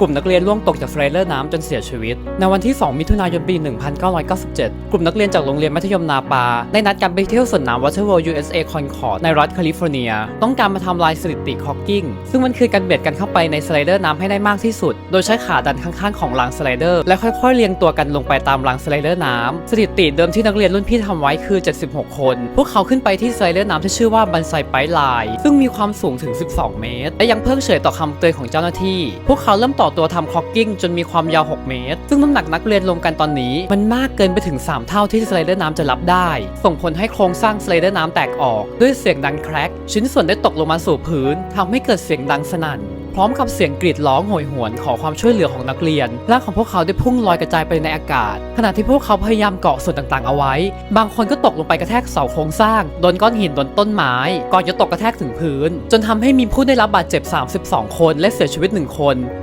กลุ่มนักเรียนล่วงตกจากสไลเดอร์น้ำจนเสียชีวิต ในวันที่ 2 มิถุนายนปี 1997 กลุ่มนักเรียนจากโรงเรียนมัธยมนาปา ได้นัดกันไปเที่ยวสวนน้ำ Waterworld USA Concord ในรัฐแคลิฟอร์เนีย ต้องการมาทำลายสถิติคอกกิ้ง ซึ่งมันคือการเบียดกันเข้าไปในสไลเดอร์น้ำให้ได้มากที่สุด โดยใช้ขาดันข้างๆของรางสไลเดอร์ และค่อยๆเรียงตัวกันลงไปตามรางสไลเดอร์น้ำสถิติเดิมที่นักเรียนรุ่นพี่ทำไว้คือ 76 คน พวกเขาขึ้นไปที่สไลเดอร์น้ำที่ชื่อว่าบันไซไปไลน์ซึ่งมีความสูงถึง 12 เมตร และยังเพิ่งเฉยต่อคำเตือนของเจ้าหน้าที่ พวกเขาเริ่มต่อตัวทำคล็อกกิ้งจนมีความยาว 6 เมตร ซึ่งน้ำหนักนักเรียนรวมกันตอนนี้มันมากเกินไปถึง 3 เท่าที่สไลเดอร์น้ำจะรับได้ ส่งผลให้โครงสร้างสไลเดอร์น้ำแตกออก ด้วยเสียงดังแครกชิ้นส่วนได้ตกลงมาสู่พื้นทำให้เกิดเสียงดังสนั่นพร้อมกับเสียงกรีดร้องโหยหวนขอความช่วยเหลือของนักเรียนร่างของพวกเขาได้พุ่งลอยกระจายไปในอากาศ ขณะที่พวกเขาพยายามเกาะส่วนต่างๆ เอาไว้ บางคนก็ตกลงไปกระแทกเสาโครงสร้างโดนก้อนหินโดนต้นไม้ ก่อนจะตกกระแทกถึงพื้น จนทำให้มีผู้ได้รับบาดเจ็บ 32 คนและเสียชีวิต 1 คน